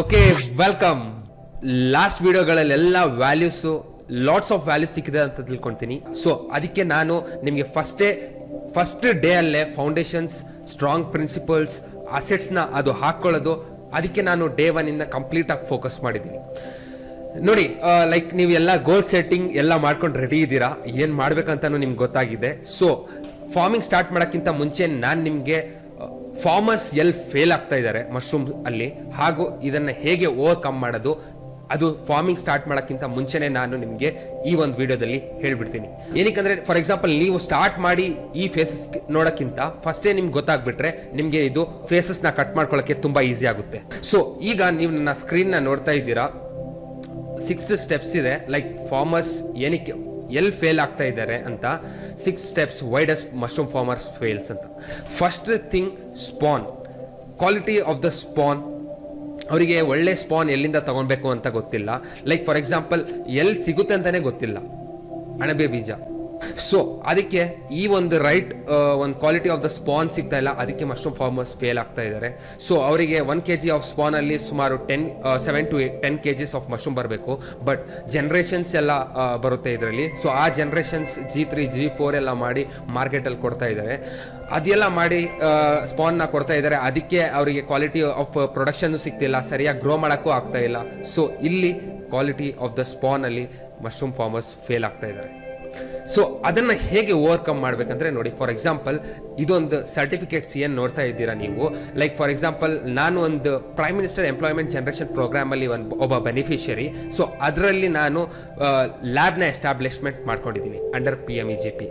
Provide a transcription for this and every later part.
Okay welcome last ವಿಡಿಯೋಗಳಲ್ಲೆಲ್ಲ values lots of value ಸಿಕ್ಕಿದೆ ಅಂತ ತಿಳ್ಕೊತೀನಿ. ಸೊ ಅದಕ್ಕೆ ನಾನು ನಿಮಗೆ ಫಸ್ಟೇ ಫಸ್ಟ್ ಡೇ ಅಲ್ಲೇ ಫೌಂಡೇಶನ್ಸ್ ಸ್ಟ್ರಾಂಗ್ ಪ್ರಿನ್ಸಿಪಲ್ಸ್ ಅಸೆಟ್ಸ್ನ ಅದು ಹಾಕ್ಕೊಳ್ಳೋದು ಅದಕ್ಕೆ ನಾನು ಡೇ ಒನ್ನಿಂದ ಕಂಪ್ಲೀಟಾಗಿ ಫೋಕಸ್ ಮಾಡಿದ್ದೀನಿ. ನೋಡಿ ಲೈಕ್ ನೀವು ಎಲ್ಲ ಗೋಲ್ ಸೆಟ್ಟಿಂಗ್ ಎಲ್ಲ ಮಾಡ್ಕೊಂಡು ರೆಡಿ ಇದ್ದೀರಾ? ಏನು ಮಾಡ್ಬೇಕಂತನೂ ನಿಮ್ಗೆ ಗೊತ್ತಾಗಿದೆ. ಸೊ ಫಾರ್ಮಿಂಗ್ ಸ್ಟಾರ್ಟ್ ಮಾಡೋಕ್ಕಿಂತ ಮುಂಚೆ ನಾನು ನಿಮಗೆ ಫಾರ್ಮರ್ಸ್ ಎಲ್ಲಿ ಫೇಲ್ ಆಗ್ತಾ ಇದ್ದಾರೆ ಮಶ್ರೂಮ್ ಅಲ್ಲಿ. ಹಾಗೂ ಇದನ್ನು ಹೇಗೆ ಓವರ್ಕಮ್ ಮಾಡೋದು, ಅದು ಫಾರ್ಮಿಂಗ್ ಸ್ಟಾರ್ಟ್ ಮಾಡೋಕ್ಕಿಂತ ಮುಂಚೆನೇ ನಾನು ನಿಮಗೆ ಈ ಒಂದು ವಿಡಿಯೋದಲ್ಲಿ ಹೇಳ್ಬಿಡ್ತೀನಿ. ಏನಕ್ಕೆ ಫಾರ್ ಎಕ್ಸಾಂಪಲ್ ನೀವು ಸ್ಟಾರ್ಟ್ ಮಾಡಿ ಈ ಫೇಸಸ್ ನೋಡೋಕ್ಕಿಂತ ಫಸ್ಟೇ ನಿಮ್ಗೆ ಗೊತ್ತಾಗ್ಬಿಟ್ರೆ ನಿಮಗೆ ಇದು ಫೇಸಸ್ನ ಕಟ್ ಮಾಡ್ಕೊಳ್ಳೋಕ್ಕೆ ತುಂಬ ಈಸಿ ಆಗುತ್ತೆ. ಸೊ ಈಗ ನೀವು ನನ್ನ ಸ್ಕ್ರೀನ್ನ ನೋಡ್ತಾ ಇದ್ದೀರಾ. ಸಿಕ್ಸ್ ಸ್ಟೆಪ್ಸ್ ಇದೆ ಲೈಕ್ ಫಾರ್ಮರ್ಸ್ ಏನಕ್ಕೆ ಎಲ್ಲಿ ಫೇಲ್ ಆಗ್ತಾ ಇದ್ದಾರೆ ಅಂತ six steps widest mushroom farmers fails ಅಂತ. First thing spawn quality of the spawn ಅವರಿಗೆ ಒಳ್ಳೆ ಸ್ಪಾನ್ ಎಲ್ಲಿಂದ ತಗೊಳ್ಬೇಕು ಅಂತ ಗೊತ್ತಿಲ್ಲ. ಲೈಕ್ ಫಾರ್ ಎಕ್ಸಾಂಪಲ್ ಎಲ್ಲಿ ಸಿಗುತ್ತೆ ಅಂತಲೇ ಗೊತ್ತಿಲ್ಲ. ಅಣಬೆ ಬೀಜ. ಸೊ ಅದಕ್ಕೆ ಈ ಒಂದು ರೈಟ್ ಒಂದು ಕ್ವಾಲಿಟಿ ಆಫ್ ದ ಸ್ಪಾನ್ ಸಿಗ್ತಾ ಇಲ್ಲ. ಅದಕ್ಕೆ ಮಶ್ರೂಮ್ ಫಾರ್ಮರ್ಸ್ ಫೇಲ್ ಆಗ್ತಾ ಇದ್ದಾರೆ. ಸೊ ಅವರಿಗೆ ಒನ್ ಕೆ ಜಿ ಆಫ್ ಸ್ಪಾನಲ್ಲಿ ಸುಮಾರು ten seven to ten K Gs of mushroom ಬರಬೇಕು. ಬಟ್ ಜನ್ರೇಷನ್ಸ್ ಎಲ್ಲ ಬರುತ್ತೆ ಇದರಲ್ಲಿ. ಸೊ ಆ generations G three G four ಎಲ್ಲ ಮಾಡಿ ಮಾರ್ಕೆಟಲ್ಲಿ ಕೊಡ್ತಾ ಇದ್ದಾರೆ. ಅದೆಲ್ಲ ಮಾಡಿ ಸ್ಪಾನ್ನ ಕೊಡ್ತಾ ಇದ್ದಾರೆ. ಅದಕ್ಕೆ ಅವರಿಗೆ ಕ್ವಾಲಿಟಿ ಆಫ್ ಪ್ರೊಡಕ್ಷನ್ ಸಿಗ್ತಿಲ್ಲ. ಸರಿಯಾಗಿ ಗ್ರೋ ಮಾಡೋಕ್ಕೂ ಆಗ್ತಾ ಇಲ್ಲ. ಸೊ ಇಲ್ಲಿ ಕ್ವಾಲಿಟಿ ಆಫ್ ದ ಸ್ಪಾನಲ್ಲಿ ಮಶ್ರೂಮ್ ಫಾರ್ಮರ್ಸ್ ಫೇಲ್ ಆಗ್ತಾ ಇದ್ದಾರೆ. ಸೊ ಅದನ್ನ ಹೇಗೆ ಓವರ್ಕಮ್ ಮಾಡಬೇಕಂದ್ರೆ ನೋಡಿ ಫಾರ್ ಎಕ್ಸಾಂಪಲ್ ಇದೊಂದು ಸರ್ಟಿಫಿಕೇಟ್ಸ್ ಏನು ನೋಡ್ತಾ ಇದ್ದೀರಾ ನೀವು? ಲೈಕ್ ಫಾರ್ ಎಕ್ಸಾಂಪಲ್ ನಾನು ಒಂದು ಪ್ರೈಮ್ ಮಿನಿಸ್ಟರ್ ಎಂಪ್ಲಾಯ್ಮೆಂಟ್ ಜನರೇಷನ್ ಪ್ರೋಗ್ರಾಮಲ್ಲಿ ಒಂದು ಒಬ್ಬ ಬೆನಿಫಿಷರಿ ಸೊ ಅದರಲ್ಲಿ ನಾನು ಲ್ಯಾಬ್ನ ಎಸ್ಟಾಬ್ಲಿಷ್ಮೆಂಟ್ ಮಾಡ್ಕೊಂಡಿದ್ದೀನಿ under P M E G P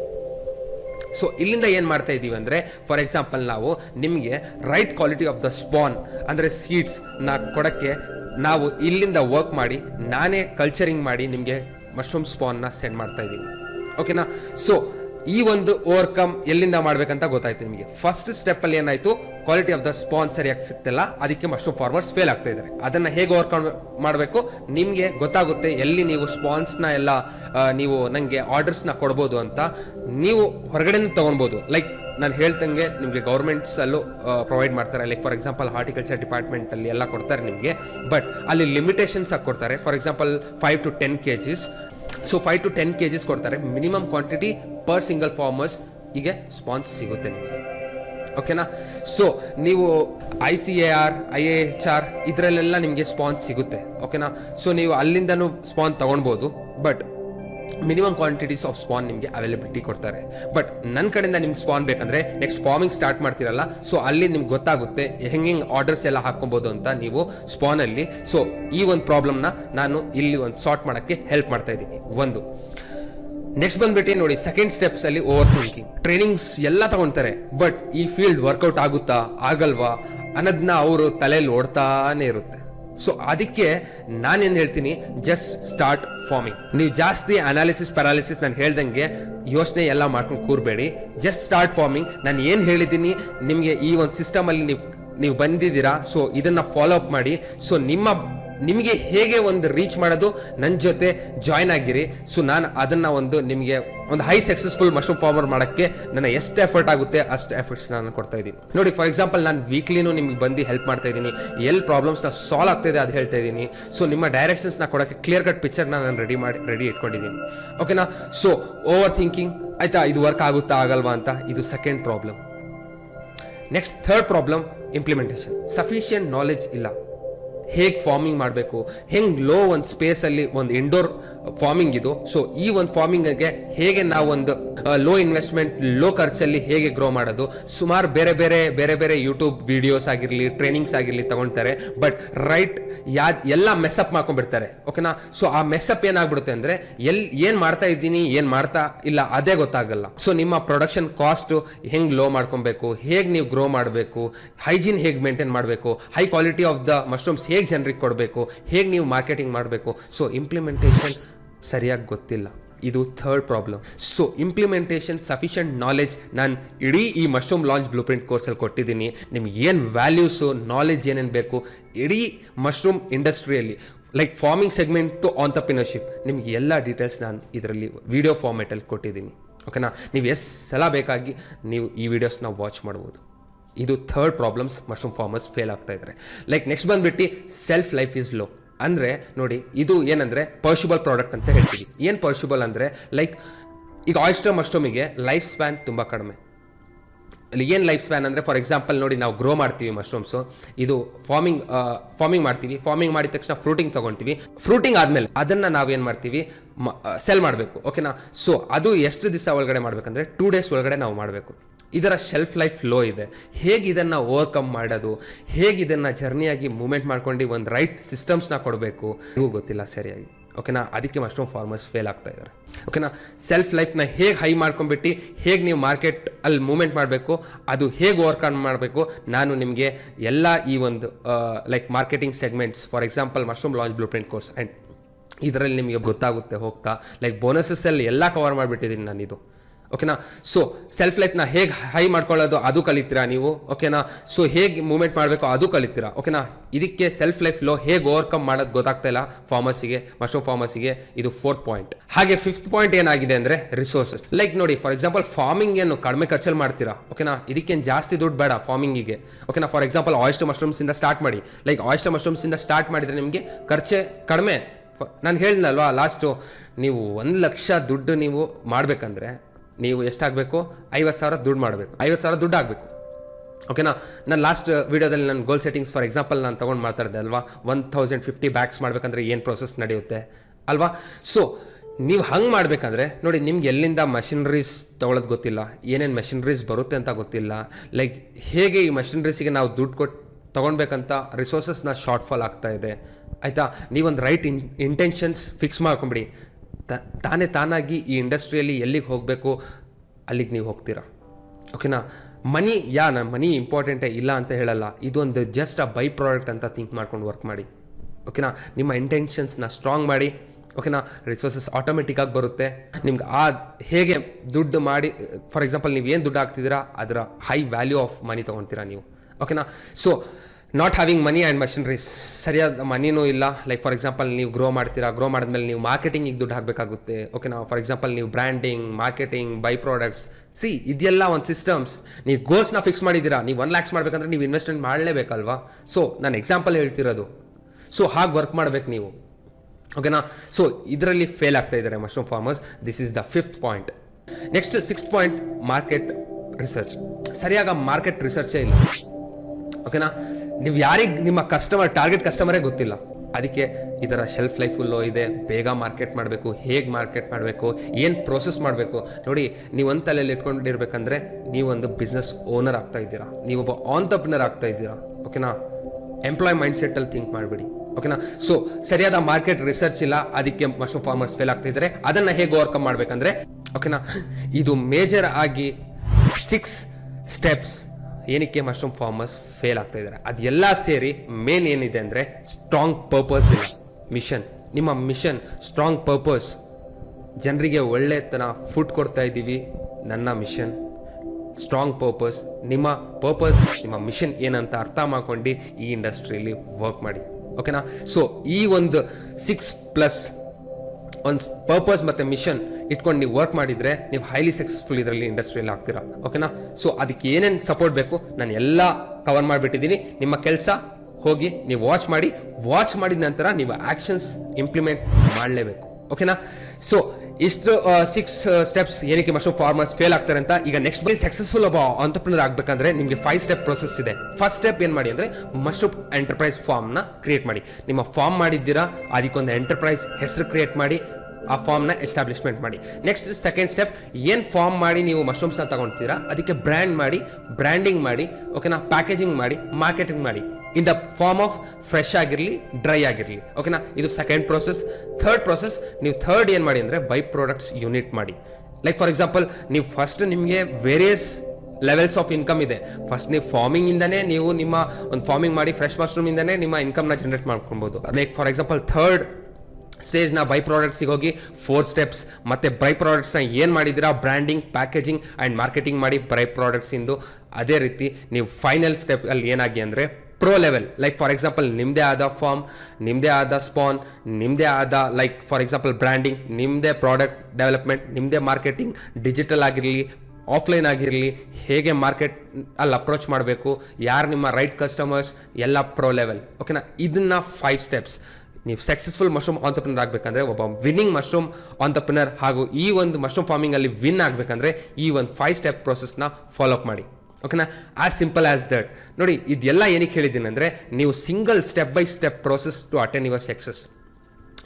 so ಇಲ್ಲಿಂದ ಏನು ಮಾಡ್ತಾ ಇದ್ದೀವಿ ಅಂದರೆ ಫಾರ್ ಎಕ್ಸಾಂಪಲ್ ನಾವು ನಿಮಗೆ right quality of the spawn ಅಂದರೆ ಸೀಡ್ಸ್ನ ಕೊಡೋಕ್ಕೆ ನಾವು ಇಲ್ಲಿಂದ ವರ್ಕ್ ಮಾಡಿ, ನಾನೇ ಕಲ್ಚರಿಂಗ್ ಮಾಡಿ ನಿಮಗೆ ಮಶ್ರೂಮ್ ಸ್ಪಾನ್ನ ಸೆಂಡ್ ಮಾಡ್ತಾ ಇದ್ದೀನಿ ಓಕೆನಾ ಸೊ ಈ ಒಂದು ಓವರ್ಕಮ್ ಎಲ್ಲಿಂದ ಮಾಡ್ಬೇಕಂತ ಗೊತ್ತಾಯ್ತು ನಿಮಗೆ. ಫಸ್ಟ್ ಸ್ಟೆಪ್ಪಲ್ಲಿ ಏನಾಯಿತು? ಕ್ವಾಲಿಟಿ ಆಫ್ ದ ಸ್ಪಾನ್ಸರ್ ಯಾಕೆ ಸಿಗ್ತಿಲ್ಲ. ಅದಕ್ಕೆ ಮಶ್ರೂಮ್ ಫಾರ್ವರ್ಡ್ಸ್ ಫೇಲ್ ಆಗ್ತಾ ಇದ್ದಾರೆ. ಅದನ್ನು ಹೇಗೆ ಓವರ್ಕಮ್ ಮಾಡಬೇಕು? ನಿಮಗೆ ಗೊತ್ತಾಗುತ್ತೆ ಎಲ್ಲಿ ನೀವು ಸ್ಪಾನ್ಸ್ನ ಎಲ್ಲ ನೀವು ನನಗೆ ಆರ್ಡರ್ಸ್ನ ಕೊಡ್ಬೋದು ಅಂತ. ನೀವು ಹೊರಗಡೆನೂ ತೊಗೊಳ್ಬೋದು. ಲೈಕ್ ನಾನು ಹೇಳ್ತಂಗೆ ನಿಮಗೆ ಗೌರ್ಮೆಂಟ್ಸಲ್ಲೂ ಪ್ರೊವೈಡ್ ಮಾಡ್ತಾರೆ. ಲೈಕ್ ಫಾರ್ ಎಕ್ಸಾಂಪಲ್ ಹಾರ್ಟಿಕಲ್ಚರ್ ಡಿಪಾರ್ಟ್ಮೆಂಟಲ್ಲಿ ಎಲ್ಲ ಕೊಡ್ತಾರೆ ನಿಮಗೆ. ಬಟ್ ಅಲ್ಲಿ ಲಿಮಿಟೇಷನ್ಸ್ ಆಗಿ ಕೊಡ್ತಾರೆ. For example five to ten K Gs so five to ten K Gs ಕೊಡ್ತಾರೆ. Minimum quantity per single farmers ಹೀಗೆ ಸ್ಪಾನ್ಸ್ ಸಿಗುತ್ತೆ ನಿಮಗೆ. ಓಕೆನಾ ಸೊ ನೀವು I C A R I A H R ಇದರಲ್ಲೆಲ್ಲ ನಿಮಗೆ ಸ್ಪಾನ್ಸ್ ಸಿಗುತ್ತೆ. ಓಕೆನಾ ಸೊ ನೀವು ಅಲ್ಲಿಂದನೂ spawn ತೊಗೊಳ್ಬೋದು but minimum quantities of spawn ನಿಮಗೆ ಅವೈಲಬಿಲಿಟಿ ಕೊಡ್ತಾರೆ. ಬಟ್ ನನ್ನ ಕಡೆಯಿಂದ ನಿಮ್ಗೆ ಸ್ಪಾನ್ ಬೇಕಂದ್ರೆ ನೆಕ್ಸ್ಟ್ ಫಾರ್ಮಿಂಗ್ ಸ್ಟಾರ್ಟ್ ಮಾಡ್ತಿರಲ್ಲ ಸೊ ಅಲ್ಲಿ ನಿಮ್ಗೆ ಗೊತ್ತಾಗುತ್ತೆ ಹೆಂಗೆ ಹೆಂಗೆ ಆರ್ಡರ್ಸ್ ಎಲ್ಲ ಹಾಕೊಬೋದು ಅಂತ ನೀವು ಸ್ಪಾನಲ್ಲಿ ಸೊ ಈ ಒಂದು ಪ್ರಾಬ್ಲಮ್ನ ನಾನು ಇಲ್ಲಿ ಒಂದು ಸಾರ್ಟ್ ಮಾಡೋಕ್ಕೆ ಹೆಲ್ಪ್ ಮಾಡ್ತಾ ಇದ್ದೀನಿ. ಒಂದು. ನೆಕ್ಸ್ಟ್ ಬಂದ್ಬಿಟ್ಟು ನೋಡಿ ಸೆಕೆಂಡ್ ಸ್ಟೆಪ್ಸ್ ಅಲ್ಲಿ ಓವರ್ ಥಿಂಕಿಂಗ್ ಟ್ರೈನಿಂಗ್ಸ್ ಎಲ್ಲ ತಗೊಳ್ತಾರೆ ಬಟ್ ಈ ಫೀಲ್ಡ್ ವರ್ಕೌಟ್ ಆಗುತ್ತಾ, ಆಗಲ್ವಾ ಅನ್ನೋದನ್ನ ಅವರು ತಲೆಯಲ್ಲಿ ಓಡ್ತಾನೆ ಇರುತ್ತೆ. ಸೊ ಅದಕ್ಕೆ ನಾನೇನು ಹೇಳ್ತೀನಿ? ಜಸ್ಟ್ ಸ್ಟಾರ್ಟ್ ಫಾರ್ಮಿಂಗ್ ನೀವು ಜಾಸ್ತಿ ಅನಾಲಿಸಿಸ್ ಪ್ಯಾರಾಲಿಸಿಸ್ ನಾನು ಹೇಳ್ದಂಗೆ ಯೋಚನೆ ಎಲ್ಲ ಮಾಡ್ಕೊಂಡು ಕೂರಬೇಡಿ. ಜಸ್ಟ್ ಸ್ಟಾರ್ಟ್ ಫಾರ್ಮಿಂಗ್ ನಾನು ಏನು ಹೇಳಿದ್ದೀನಿ? ನಿಮಗೆ ಈ ಒಂದು ಸಿಸ್ಟಮಲ್ಲಿ ನೀವು ನೀವು ಬಂದಿದ್ದೀರಾ? ಸೊ ಇದನ್ನು ಫಾಲೋ ಅಪ್ ಮಾಡಿ. ಸೊ ನಿಮ್ಮ ನಿಮಗೆ ಹೇಗೆ ಒಂದು ರೀಚ್ ಮಾಡೋದು? ನನ್ನ ಜೊತೆ ಜಾಯ್ನ್ ಆಗಿರಿ. ಸೊ ನಾನು ಅದನ್ನು ಒಂದು ನಿಮಗೆ ಒಂದು ಹೈ ಸಕ್ಸಸ್ಫುಲ್ ಮಶ್ರೂಮ್ ಫಾರ್ಮರ್ ಮಾಡೋಕ್ಕೆ ನನ್ನ ಎಷ್ಟು ಎಫರ್ಟ್ ಆಗುತ್ತೆ, ಅಷ್ಟು ಎಫರ್ಟ್ಸ್ ನಾನು ಕೊಡ್ತಾ ಇದ್ದೀನಿ. ನೋಡಿ ಫಾರ್ ಎಕ್ಸಾಂಪಲ್ ನಾನು ವೀಕ್ಲಿನೂ ನಿಮ್ಗೆ ಬಂದು ಹೆಲ್ಪ್ ಮಾಡ್ತಾ ಇದ್ದೀನಿ. ಎಲ್ಲಿ ಪ್ರಾಬ್ಲಮ್ಸ್ನ ಸಾಲ್ವ್ ಆಗ್ತಾಯಿದೆ ಅದು ಹೇಳ್ತಾ ಇದ್ದೀನಿ. ಸೊ ನಿಮ್ಮ ಡೈರೆಕ್ಷನ್ಸ್ನ ಕೊಡೋಕ್ಕೆ ಕ್ಲಿಯರ್ ಕಟ್ ಪಿಕ್ಚರ್ನ ನಾನು ರೆಡಿ ಮಾಡಿ ರೆಡಿ ಇಟ್ಕೊಂಡಿದ್ದೀನಿ. ಓಕೆನಾ ಸೊ ಓವರ್ ಥಿಂಕಿಂಗ್ ಆಯ್ತಾ? ಇದು ವರ್ಕ್ ಆಗುತ್ತಾ, ಆಗಲ್ವಾ ಅಂತ? ಇದು second problem next third problem implementation sufficient knowledge ಇಲ್ಲ. ಹೇಗೆ ಫಾರ್ಮಿಂಗ್ ಮಾಡಬೇಕು? ಹೆಂಗೆ ಲೋ ಒಂದು ಸ್ಪೇಸಲ್ಲಿ ಒಂದು ಇಂಡೋರ್ ಫಾರ್ಮಿಂಗ್ ಇದು? ಸೊ ಈ ಒಂದು ಫಾರ್ಮಿಂಗ್ಗೆ ಹೇಗೆ ನಾವು ಒಂದು ಲೋ ಇನ್ವೆಸ್ಟ್ಮೆಂಟ್ ಲೋ ಖರ್ಚಲ್ಲಿ ಹೇಗೆ ಗ್ರೋ ಮಾಡೋದು? ಸುಮಾರು ಬೇರೆ ಬೇರೆ ಬೇರೆ ಬೇರೆ ಯೂಟ್ಯೂಬ್ ವಿಡಿಯೋಸ್ ಆಗಿರಲಿ ಟ್ರೈನಿಂಗ್ಸ್ ಆಗಿರಲಿ ತಗೊಳ್ತಾರೆ. ಬಟ್ ರೈಟ್ ಯಾದ, ಎಲ್ಲ ಮೆಸ್ಅಪ್ ಮಾಡ್ಕೊಂಡ್ಬಿಡ್ತಾರೆ. ಓಕೆನಾ ಸೊ ಆ ಮೆಸ್ಅಪ್ ಏನಾಗ್ಬಿಡುತ್ತೆ ಅಂದರೆ ಎಲ್ಲಿ ಏನು ಮಾಡ್ತಾ ಇದ್ದೀನಿ, ಏನು ಮಾಡ್ತಾ ಇಲ್ಲ, ಅದೇ ಗೊತ್ತಾಗಲ್ಲ. ಸೊ ನಿಮ್ಮ ಪ್ರೊಡಕ್ಷನ್ ಕಾಸ್ಟು ಹೆಂಗೆ ಲೋ ಮಾಡ್ಕೊಬೇಕು? ಹೇಗೆ ನೀವು ಗ್ರೋ ಮಾಡಬೇಕು? ಹೈಜೀನ್ ಹೇಗೆ ಮೇಂಟೈನ್ ಮಾಡಬೇಕು? High quality of the mushrooms ಹೇಗೆ ಜನರಿಗೆ ಕೊಡಬೇಕು? ಹೇಗೆ ನೀವು ಮಾರ್ಕೆಟಿಂಗ್ ಮಾಡಬೇಕು? ಸೊ ಇಂಪ್ಲಿಮೆಂಟೇಷನ್ ಸರಿಯಾಗಿ ಗೊತ್ತಿಲ್ಲ. ಇದು third problem so implementation sufficient knowledge ನಾನು ಇಡೀ ಈ ಮಶ್ರೂಮ್ ಲಾಂಚ್ ಬ್ಲೂ ಪ್ರಿಂಟ್ ಕೋರ್ಸಲ್ಲಿ ಕೊಟ್ಟಿದ್ದೀನಿ. ನಿಮ್ಗೆ ಏನು ವ್ಯಾಲ್ಯೂಸು ನಾಲೆಜ್ ಏನೇನು ಬೇಕು? ಇಡೀ ಮಶ್ರೂಮ್ ಇಂಡಸ್ಟ್ರಿಯಲ್ಲಿ like farming segment to entrepreneurship ನಿಮ್ಗೆ ಎಲ್ಲ ಡೀಟೇಲ್ಸ್ ನಾನು ಇದರಲ್ಲಿ ವಿಡಿಯೋ ಫಾರ್ಮೆಟಲ್ಲಿ ಕೊಟ್ಟಿದ್ದೀನಿ. ಓಕೆನಾ ನೀವು ಎಷ್ಟು ಸಲ ಬೇಕಾಗಿ ನೀವು ಈ ವಿಡಿಯೋಸ್ನ ವಾಚ್ ಮಾಡ್ಬೋದು. ಇದು third problems mushroom farmers fail ಆಗ್ತಾ ಇದ್ದಾರೆ ಲೈಕ್ ನೆಕ್ಸ್ಟ್ ಬಂದ್ಬಿಟ್ಟು ಸೆಲ್ಫ್ ಲೈಫ್ ಇಸ್ ಲೋ ಅಂದರೆ ನೋಡಿ, ಇದು ಏನಂದರೆ ಪರ್ಶುಬಲ್ ಪ್ರಾಡಕ್ಟ್ ಅಂತ ಹೇಳ್ತೀವಿ. ಏನು ಪರ್ಶುಬಲ್ ಅಂದರೆ ಲೈಕ್ ಈಗ ಆಯಿಸ್ಟರ್ ಮಶ್ರೂಮಿಗೆ ಲೈಫ್ ಸ್ಪ್ಯಾನ್ ತುಂಬ ಕಡಿಮೆ. ಅಲ್ಲಿ ಏನು ಲೈಫ್ ಸ್ಪ್ಯಾನ್ ಅಂದರೆ ಫಾರ್ ಎಕ್ಸಾಂಪಲ್ ನೋಡಿ, ನಾವು ಗ್ರೋ ಮಾಡ್ತೀವಿ ಮಶ್ರೂಮ್ಸು ಇದು ಫಾರ್ಮಿಂಗ್ ಫಾರ್ಮಿಂಗ್ ಮಾಡ್ತೀವಿ. ಫಾರ್ಮಿಂಗ್ ಮಾಡಿದ ತಕ್ಷಣ ಫ್ರೂಟಿಂಗ್ ತೊಗೊಳ್ತೀವಿ. ಫ್ರೂಟಿಂಗ್ ಆದಮೇಲೆ ಅದನ್ನು ನಾವೇನು ಮಾಡ್ತೀವಿ? ಸೆಲ್ ಮಾಡಬೇಕು. ಓಕೆನಾ ಸೊ ಅದು ಎಷ್ಟು ದಿವಸ ಒಳಗಡೆ ಮಾಡಬೇಕಂದ್ರೆ ಟೂ ಡೇಸ್ ಒಳಗಡೆ ನಾವು ಮಾಡಬೇಕು. ಇದರ ಶೆಲ್ಫ್ ಲೈಫ್ ಲೋ ಇದೆ. ಹೇಗೆ ಇದನ್ನು ಓವರ್ಕಮ್ ಮಾಡೋದು? ಹೇಗೆ ಇದನ್ನು ಜರ್ನಿಯಾಗಿ ಮೂವ್ಮೆಂಟ್ ಮಾಡ್ಕೊಂಡು ಒಂದು ರೈಟ್ ಸಿಸ್ಟಮ್ಸ್ನ ಕೊಡಬೇಕು? ನಿಮಗೂ ಗೊತ್ತಿಲ್ಲ ಸರಿಯಾಗಿ. ಓಕೆನಾ ಅದಕ್ಕೆ ಮಶ್ರೂಮ್ ಫಾರ್ಮರ್ಸ್ ಫೇಲ್ ಆಗ್ತಾ ಇದ್ದಾರೆ. ಓಕೆನಾ ಸೆಲ್ಫ್ ಲೈಫ್ನ ಹೇಗೆ ಹೈ ಮಾಡ್ಕೊಂಡ್ಬಿಟ್ಟು, ಹೇಗೆ ನೀವು ಮಾರ್ಕೆಟ್ ಅಲ್ಲಿ ಮೂವ್ಮೆಂಟ್ ಮಾಡಬೇಕು, ಅದು ಹೇಗೆ ಓವರ್ಕಮ್ ಮಾಡಬೇಕು? ನಾನು ನಿಮಗೆ ಎಲ್ಲ ಈ ಒಂದು like marketing segments for example mushroom launch blueprint course and ಇದರಲ್ಲಿ ನಿಮಗೆ ಗೊತ್ತಾಗುತ್ತೆ ಹೋಗ್ತಾ. ಲೈಕ್ ಬೋನಸಸ್ಸಲ್ಲಿ ಎಲ್ಲ ಕವರ್ ಮಾಡಿಬಿಟ್ಟಿದ್ದೀನಿ ನಾನು ಇದು ಓಕೆನಾ ಸೊ ಸೆಲ್ಫ್ ಲೈಫ್ನ ಹೇಗೆ ಹೈ ಮಾಡ್ಕೊಳ್ಳೋದು ಅದು ಕಲಿತೀರಾ ನೀವು? ಓಕೆನಾ ಸೊ ಹೇಗೆ ಮೂವ್ಮೆಂಟ್ ಮಾಡಬೇಕು ಅದು ಕಲಿತೀರಾ? ಓಕೆನಾ ಇದಕ್ಕೆ ಸೆಲ್ಫ್ ಲೈಫ್ ಲೋ ಹೇಗೆ ಓವರ್ಕಮ್ ಮಾಡೋದು ಗೊತ್ತಾಗ್ತಾ ಇಲ್ಲ ಫಾರ್ಮರ್ಸಿಗೆ ಮಶ್ರೂಮ್ ಫಾರ್ಮರ್ಸಿಗೆ ಇದು ಫೋರ್ತ್ ಪಾಯಿಂಟ್ ಹಾಗೆ ಫಿಫ್ತ್ ಪಾಯಿಂಟ್ ಏನಾಗಿದೆ ಅಂದರೆ ರಿಸೋರ್ಸಸ್ ಲೈಕ್ ನೋಡಿ ಫಾರ್ ಎಕ್ಸಾಂಪಲ್ ಫಾರ್ಮಿಂಗ್ ಏನು ಕಡಿಮೆ ಖರ್ಚಲ್ಲಿ ಮಾಡ್ತೀರಾ? ಓಕೆನಾ ಇದಕ್ಕೇನು ಜಾಸ್ತಿ ದುಡ್ಡು ಬೇಡ ಫಾರ್ಮಿಂಗಿಗೆ ಓಕೆನಾ ಫಾರ್ ಎಕ್ಸಾಂಪಲ್ ಆಯಿಸ್ಟರ್ ಮಶ್ರೂಮ್ಸಿಂದ ಸ್ಟಾರ್ಟ್ ಮಾಡಿ. ಲೈಕ್ ಆಯಿಸ್ಟರ್ ಮಶ್ರೂಮ್ಸಿಂದ ಸ್ಟಾರ್ಟ್ ಮಾಡಿದರೆ ನಿಮಗೆ ಖರ್ಚೆ ಕಡಿಮೆ. ನಾನು ಹೇಳಿದ್ನಲ್ವಾ ಲಾಸ್ಟು ನೀವು ಒಂದು ಲಕ್ಷ ದುಡ್ಡು ನೀವು ಮಾಡಬೇಕಂದ್ರೆ ನೀವು ಎಷ್ಟಾಗಬೇಕು? ಐವತ್ತು ಸಾವಿರ ದುಡ್ಡು ಮಾಡಬೇಕು. ಐವತ್ತು ಸಾವಿರ ದುಡ್ಡು ಆಗಬೇಕು. ಓಕೆನಾ ನಾನು ಲಾಸ್ಟ್ ವೀಡಿಯೋದಲ್ಲಿ ನನ್ನ ಗೋಲ್ ಸೆಟ್ಟಿಂಗ್ಸ್ ಫಾರ್ ಎಕ್ಸಾಂಪಲ್ ನಾನು ತೊಗೊಂಡು ಮಾತಾಡಿದೆ ಅಲ್ವಾ? ಒನ್ ತೌಸಂಡ್ ಫಿಫ್ಟಿ ಬ್ಯಾಕ್ಸ್ ಮಾಡಬೇಕಂದ್ರೆ ಏನು ಪ್ರೊಸೆಸ್ ನಡೆಯುತ್ತೆ? ಅಲ್ವಾ? ಸೊ ನೀವು ಹಂಗೆ ಮಾಡಬೇಕಂದ್ರೆ, ನೋಡಿ ನಿಮ್ಗೆ ಎಲ್ಲಿಂದ ಮಷಿನರೀಸ್ ತೊಗೊಳೋದು ಗೊತ್ತಿಲ್ಲ. ಏನೇನು ಮಷಿನರೀಸ್ ಬರುತ್ತೆ ಅಂತ ಗೊತ್ತಿಲ್ಲ. ಲೈಕ್ ಹೇಗೆ ಈ ಮಷಿನರೀಸಿಗೆ ನಾವು ದುಡ್ಡು ಕೊಟ್ಟು ತೊಗೊಳ್ಬೇಕಂತ ರಿಸೋರ್ಸಸ್ನ ಶಾರ್ಟ್ ಫಾಲ್ ಆಗ್ತಾ ಇದೆ. ಆಯಿತಾ? ನೀವೊಂದು ರೈಟ್ ಇನ್ ಇಂಟೆನ್ಷನ್ಸ್ ಫಿಕ್ಸ್ ಮಾಡ್ಕೊಂಬಿಡಿ. ತ, ತಾನೇ ತಾನಾಗಿ ಈ ಇಂಡಸ್ಟ್ರಿಯಲ್ಲಿ ಎಲ್ಲಿಗೆ ಹೋಗಬೇಕು, ಅಲ್ಲಿಗೆ ನೀವು ಹೋಗ್ತೀರಾ? ಓಕೆನಾ? ಮನಿ ಯಾ ನಾನು ಮನಿ ಇಂಪಾರ್ಟೆಂಟೇ ಇಲ್ಲ ಅಂತ ಹೇಳಲ್ಲ. ಇದೊಂದು ಜಸ್ಟ್ ಅ ಬೈ ಪ್ರಾಡಕ್ಟ್ ಅಂತ ಥಿಂಕ್ ಮಾಡ್ಕೊಂಡು ವರ್ಕ್ ಮಾಡಿ. ಓಕೆನಾ? ನಿಮ್ಮ ಇಂಟೆನ್ಷನ್ಸ್ನ ಸ್ಟ್ರಾಂಗ್ ಮಾಡಿ. ಓಕೆನಾ? ರಿಸೋರ್ಸಸ್ ಆಟೋಮೆಟಿಕ್ಕಾಗಿ ಬರುತ್ತೆ. ನಿಮ್ಗೆ ಆ ಹೇಗೆ ದುಡ್ಡು ಮಾಡಿ, ಫಾರ್ ಎಕ್ಸಾಂಪಲ್ ನೀವು ಏನು ದುಡ್ಡು ಹಾಕ್ತಿದ್ದೀರಾ, ಅದರ ಹೈ ವ್ಯಾಲ್ಯೂ ಆಫ್ ಮನಿ ತೊಗೊತೀರಾ ನೀವು. ಓಕೆನಾ? So not having money and machineries ಸರಿಯಾದ ಮನಿನೂ ಇಲ್ಲ. ಲೈಕ್ ಫಾರ್ ಎಕ್ಸಾಂಪಲ್ ನೀವು ಗ್ರೋ ಮಾಡ್ತೀರಾ ಗ್ರೋ ಮಾಡಿದ್ಮೇಲೆ ನೀವು ಮಾರ್ಕೆಟಿಂಗಿಗೆ ದುಡ್ಡು ಹಾಕಬೇಕಾಗುತ್ತೆ. ಓಕೆನಾ ಫಾರ್ ಎಕ್ಸಾಂಪಲ್ ನೀವು branding marketing by products see ಇದೆಲ್ಲ ಒಂದು ಸಿಸ್ಟಮ್ಸ್ ನೀವು ಗೋಲ್ಸ್ನ ಫಿಕ್ಸ್ ಮಾಡಿದ್ದೀರಾ, ನೀವು ಒನ್ ಲ್ಯಾಕ್ಸ್ ಮಾಡಬೇಕಂದ್ರೆ ನೀವು ಇನ್ವೆಸ್ಟ್ಮೆಂಟ್ ಮಾಡಲೇಬೇಕಲ್ವಾ? ಸೊ ನಾನು ಎಕ್ಸಾಂಪಲ್ ಹೇಳ್ತಿರೋದು. ಸೊ ಹಾಗೆ ವರ್ಕ್ ಮಾಡಬೇಕು ನೀವು. ಓಕೆನಾ ಸೊ ಇದರಲ್ಲಿ ಫೇಲ್ ಆಗ್ತಾ ಇದ್ದಾರೆ mushroom farmers this is the fifth point next six point market research ಸರಿಯಾಗಿ ಮಾರ್ಕೆಟ್ ರಿಸರ್ಚೇ ಇಲ್ಲ. ಓಕೆನಾ ನೀವು ಯಾರಿಗೆ ನಿಮ್ಮ ಕಸ್ಟಮರ್ ಟಾರ್ಗೆಟ್ ಕಸ್ಟಮರೇ ಗೊತ್ತಿಲ್ಲ. ಅದಕ್ಕೆ ಇದರ ಶೆಲ್ಫ್ ಲೈಫ್ ಲೋ ಇದೆ, ಬೇಗ ಮಾರ್ಕೆಟ್ ಮಾಡಬೇಕು, ಹೇಗೆ ಮಾರ್ಕೆಟ್ ಮಾಡಬೇಕು, ಏನು ಪ್ರೋಸೆಸ್ ಮಾಡಬೇಕು. ನೋಡಿ, ನೀವು ಒಂದು ತಲೆಯಲ್ಲಿ ಇಟ್ಕೊಂಡಿರ್ಬೇಕಂದ್ರೆ ನೀವೊಂದು ಬಿಸ್ನೆಸ್ ಓನರ್ ಆಗ್ತಾ ಇದ್ದೀರಾ. ನೀವೊಬ್ಬ ಆಂಟರ್ಪ್ರಿನರ್ ಆಗ್ತಾ ಇದ್ದೀರಾ. ಓಕೆನಾ ಎಂಪ್ಲಾಯ್ ಮೈಂಡ್ ಸೆಟ್ಟಲ್ಲಿ ಥಿಂಕ್ ಮಾಡಿಬಿಡಿ. ಓಕೆನಾ ಸೊ ಸರಿಯಾದ ಮಾರ್ಕೆಟ್ ರಿಸರ್ಚ್ ಇಲ್ಲ, ಅದಕ್ಕೆ ಮಶ್ರೂಮ್ ಫಾರ್ಮರ್ಸ್ ಫೇಲ್ ಆಗ್ತಾ ಇದ್ದಾರೆ. ಅದನ್ನು ಹೇಗೆ ಓವರ್ಕಮ್ ಮಾಡಬೇಕಂದ್ರೆ ಓಕೆನಾ ಇದು ಮೇಜರ್ ಆಗಿ ಸಿಕ್ಸ್ ಸ್ಟೆಪ್ಸ್ ಏನಕ್ಕೆ ಮಶ್ರೂಮ್ ಫಾರ್ಮರ್ಸ್ ಫೇಲ್ ಆಗ್ತಾ ಇದ್ದಾರೆ? ಅದೆಲ್ಲ ಸೇರಿ ಮೇನ್ ಏನಿದೆ ಅಂದರೆ ಸ್ಟ್ರಾಂಗ್ ಪರ್ಪಸ್ ಇಲ್ಲ. ಮಿಷನ್ ನಿಮ್ಮ ಮಿಷನ್ ಸ್ಟ್ರಾಂಗ್ ಪರ್ಪಸ್ ಜನರಿಗೆ ಒಳ್ಳೆತನ ಫುಡ್ ಕೊಡ್ತಾ ಇದ್ದೀವಿ. ನನ್ನ ಮಿಷನ್ ಸ್ಟ್ರಾಂಗ್ ಪರ್ಪಸ್ ನಿಮ್ಮ ಪರ್ಪಸ್ ನಿಮ್ಮ ಮಿಷನ್ ಏನಂತ ಅರ್ಥ ಮಾಡ್ಕೊಂಡು ಈ ಇಂಡಸ್ಟ್ರಿಯಲ್ಲಿ ವರ್ಕ್ ಮಾಡಿ. ಓಕೆನಾ ಸೊ ಈ ಒಂದು ಸಿಕ್ಸ್ ಪ್ಲಸ್ ಒಂದು ಪರ್ಪಸ್ ಮತ್ತು ಮಿಷನ್ ಇಟ್ಕೊಂಡು ನೀವು ವರ್ಕ್ ಮಾಡಿದರೆ ನೀವು ಹೈಲಿ ಸಕ್ಸಸ್ಫುಲ್ ಇದರಲ್ಲಿ ಇಂಡಸ್ಟ್ರಿಯಲ್ಲಿ ಆಗ್ತೀರಾ. ಓಕೆನಾ ಸೊ ಅದಕ್ಕೆ ಏನೇನು ಸಪೋರ್ಟ್ ಬೇಕು? ನಾನು ಎಲ್ಲ ಕವರ್ ಮಾಡಿಬಿಟ್ಟಿದ್ದೀನಿ. ನಿಮ್ಮ ಕೆಲಸ ಹೋಗಿ ನೀವು ವಾಚ್ ಮಾಡಿ. ವಾಚ್ ಮಾಡಿದ ನಂತರ ನೀವು ಆ್ಯಕ್ಷನ್ಸ್ ಇಂಪ್ಲಿಮೆಂಟ್ ಮಾಡಲೇಬೇಕು. ಓಕೆನಾ ಸೊ ಇಷ್ಟು ಸಿಕ್ಸ್ ಸ್ಟೆಪ್ಸ್ ಏನಕ್ಕೆ ಮಶ್ರೂಮ್ ಫಾರ್ಮರ್ಸ್ ಫೇಲ್ ಆಗ್ತಾರೆ ಅಂತ ಈಗ ನೆಕ್ಸ್ಟ್ ಬೈ ಸಕ್ಸಸ್ಫುಲ್ ಒಬ್ಬ ಆಂಟರ್ಪ್ರಿನರ್ ಆಗಬೇಕಂದ್ರೆ ನಿಮಗೆ ಫೈವ್ ಸ್ಟೆಪ್ ಪ್ರೊಸೆಸ್ ಇದೆ. ಫಸ್ಟ್ ಸ್ಟೆಪ್ ಏನು ಮಾಡಿ ಅಂದರೆ ಮಶ್ರೂಮ್ ಎಂಟರ್ಪ್ರೈಸ್ ಫಾರ್ಮ್ನ ಕ್ರಿಯೇಟ್ ಮಾಡಿ. ನಿಮ್ಮ ಫಾರ್ಮ್ ಮಾಡಿದ್ದೀರಾ, ಅದಕ್ಕೊಂದು ಎಂಟರ್ಪ್ರೈಸ್ ಹೆಸರು ಕ್ರಿಯೇಟ್ ಮಾಡಿ ಆ ಫಾರ್ಮ್ನ ಎಸ್ಟಾಬ್ಲಿಷ್ಮೆಂಟ್ ಮಾಡಿ. ನೆಕ್ಸ್ಟ್ ಸೆಕೆಂಡ್ ಸ್ಟೆಪ್ ಏನು ಫಾರ್ಮ್ ಮಾಡಿ ನೀವು ಮಶ್ರೂಮ್ಸ್ನ ತಗೊಳ್ತೀರಾ ಅದಕ್ಕೆ ಬ್ರ್ಯಾಂಡ್ ಮಾಡಿ ಬ್ರ್ಯಾಂಡಿಂಗ್ ಮಾಡಿ ಓಕೆನಾ ಪ್ಯಾಕೇಜಿಂಗ್ ಮಾಡಿ ಮಾರ್ಕೆಟಿಂಗ್ ಮಾಡಿ. In the form of fresh ಆಗಿರಲಿ ಡ್ರೈ ಆಗಿರಲಿ ಓಕೆನಾ ಇದು ಸೆಕೆಂಡ್ ಪ್ರೊಸೆಸ್ ಥರ್ಡ್ ಪ್ರೊಸೆಸ್ ನೀವು ಥರ್ಡ್ ಏನು ಮಾಡಿ ಅಂದರೆ ಬೈ ಪ್ರಾಡಕ್ಟ್ಸ್ ಯೂನಿಟ್ ಮಾಡಿ. ಲೈಕ್ ಫಾರ್ ಎಕ್ಸಾಂಪಲ್ ನೀವು ಫಸ್ಟ್ ನಿಮಗೆ ವೇರಿಯಸ್ ಲೆವೆಲ್ಸ್ ಆಫ್ ಇನ್ಕಮ್ ಇದೆ. ಫಸ್ಟ್ ನೀವು ಫಾರ್ಮಿಂಗ್ ಇಂದನೇ ನೀವು ನಿಮ್ಮ ಒಂದು ಫಾರ್ಮಿಂಗ್ ಮಾಡಿ ಫ್ರೆಶ್ ಮಶ್ರೂಮ್ ಇಂದನೇ ನಿಮ್ಮ ಇನ್ಕಮ್ನ ಜನರೇಟ್ ಮಾಡ್ಕೊಬೋದು ಲೈಕ್ ಫಾರ್ ಎಕ್ಸಾಂಪಲ್ ಥರ್ಡ್ ಸ್ಟೇಜ್ನ ಬೈ ಪ್ರಾಡಕ್ಟ್ಸಿಗೆ ಹೋಗಿ ಫೋರ್ ಸ್ಟೆಪ್ಸ್ ಮತ್ತು ಬೈ ಪ್ರಾಡಕ್ಟ್ಸ್ನ ಏನು ಮಾಡಿದ್ದೀರಾ? ಬ್ರ್ಯಾಂಡಿಂಗ್ ಪ್ಯಾಕೇಜಿಂಗ್ ಆ್ಯಂಡ್ ಮಾರ್ಕೆಟಿಂಗ್ ಮಾಡಿ ಬೈ ಪ್ರಾಡಕ್ಟ್ಸಿಂದು ಅದೇ ರೀತಿ ನೀವು ಫೈನಲ್ ಸ್ಟೆಪ್ ಅಲ್ಲಿ ಏನಾಗಿ ಅಂದರೆ pro level like for example ನಿಮ್ಮದೇ ಆದ ಫಾರ್ಮ್ ನಿಮ್ಮದೇ ಆದ ಸ್ಪಾನ್ ನಿಮ್ಮದೇ ಆದ ಲೈಕ್ ಫಾರ್ ಎಕ್ಸಾಂಪಲ್ ಬ್ರ್ಯಾಂಡಿಂಗ್ ನಿಮ್ಮದೇ ಪ್ರಾಡಕ್ಟ್ ಡೆವಲಪ್ಮೆಂಟ್ ನಿಮ್ಮದೇ ಮಾರ್ಕೆಟಿಂಗ್ ಡಿಜಿಟಲ್ ಆಗಿರಲಿ ಆಫ್ಲೈನ್ ಆಗಿರಲಿ, ಹೇಗೆ ಮಾರ್ಕೆಟ್ ಅಲ್ಲಿ ಅಪ್ರೋಚ್ ಮಾಡಬೇಕು, ಯಾರು ನಿಮ್ಮ ರೈಟ್ ಕಸ್ಟಮರ್ಸ್ ಎಲ್ಲ ಪ್ರೋ ಲೆವೆಲ್ ಓಕೆನಾ ಇದನ್ನ ಫೈವ್ ಸ್ಟೆಪ್ಸ್ ನೀವು ಸಕ್ಸಸ್ಫುಲ್ ಮಶ್ರೂಮ್ ಆಂಟರ್ಪ್ರಿನರ್ ಆಗಬೇಕಂದ್ರೆ ಒಬ್ಬ ವಿನ್ನಿಂಗ್ ಮಶ್ರೂಮ್ ಆಂಟರ್ಪ್ರಿನರ್ ಹಾಗೂ ಈ ಒಂದು ಮಶ್ರೂಮ್ ಫಾರ್ಮಿಂಗಲ್ಲಿ ವಿನ್ ಆಗಬೇಕಂದ್ರೆ ಈ ಒಂದು ಫೈವ್ ಸ್ಟೆಪ್ ಪ್ರೊಸೆಸ್ನ ಫಾಲೋ ಅಪ್ ಮಾಡಿ. ಓಕೆನಾ ಆಸ್ ಸಿಂಪಲ್ ಆ್ಯಸ್ ದಟ್ ನೋಡಿ, ಇದೆಲ್ಲ ಏನಕ್ಕೆ ಹೇಳಿದ್ದೀನಿ ಅಂದರೆ ನೀವು single step by step process to attain your success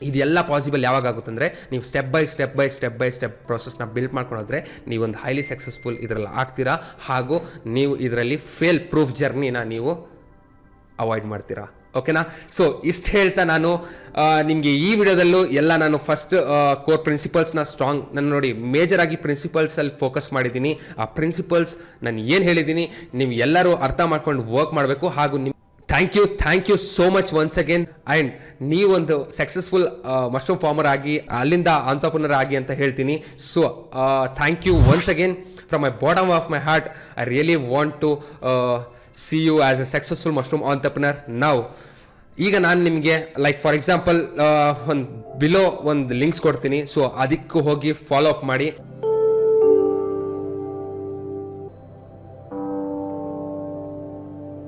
ಇದೆಲ್ಲ ಪಾಸಿಬಲ್ ಯಾವಾಗ ಆಗುತ್ತೆ ಅಂದರೆ ನೀವು step by step by step by step ಪ್ರೊಸೆಸ್ನ build ಮಾಡ್ಕೊಂಡೋದ್ರೆ ನೀವೊಂದು ಹೈಲಿ ಸಕ್ಸಸ್ಫುಲ್ ಇದರಲ್ಲಿ ಆಗ್ತೀರಾ ಹಾಗೂ ನೀವು ಇದರಲ್ಲಿ ಫೇಲ್ ಪ್ರೂಫ್ ಜರ್ನಿನ ನೀವು ಅವಾಯ್ಡ್ ಮಾಡ್ತೀರಾ. ಓಕೆನಾ? ಸೊ ಇಷ್ಟು ಹೇಳ್ತಾ ನಾನು ನಿಮಗೆ ಈ ವಿಡಿಯೋದಲ್ಲೂ ಎಲ್ಲ ನಾನು ಫಸ್ಟ್ ಕೋರ್ ಪ್ರಿನ್ಸಿಪಲ್ಸ್ನ ಸ್ಟ್ರಾಂಗ್ ನಾನು ನೋಡಿ ಮೇಜರ್ ಆಗಿ ಪ್ರಿನ್ಸಿಪಲ್ಸಲ್ಲಿ ಫೋಕಸ್ ಮಾಡಿದ್ದೀನಿ. ಆ ಪ್ರಿನ್ಸಿಪಲ್ಸ್ ನಾನು ಏನು ಹೇಳಿದ್ದೀನಿ ನೀವು ಎಲ್ಲರೂ ಅರ್ಥ ಮಾಡ್ಕೊಂಡು ವರ್ಕ್ ಮಾಡಬೇಕು ಹಾಗೂ ನಿಮ್ಮ thank you thank you so much once again and ನೀವೊಂದು ಸಕ್ಸಸ್ಫುಲ್ ಮಶ್ರೂಮ್ ಫಾರ್ಮರ್ ಆಗಿ, ಅಲ್ಲಿಂದ ಆಂತರ್ಪ್ರನರ್ ಆಗಿ ಅಂತ ಹೇಳ್ತೀನಿ. So thank you once again from my bottom of my heart I really want to see you as a successful mushroom entrepreneur ನಾವು ಈಗ ನಾನು ನಿಮಗೆ ಲೈಕ್ ಫಾರ್ ಎಕ್ಸಾಂಪಲ್ ಒಂದು ಬಿಲೋ ಒಂದು ಲಿಂಕ್ಸ್ ಕೊಡ್ತೀನಿ. ಸೊ ಅದಕ್ಕೂ ಹೋಗಿ ಫಾಲೋ ಅಪ್ ಮಾಡಿ.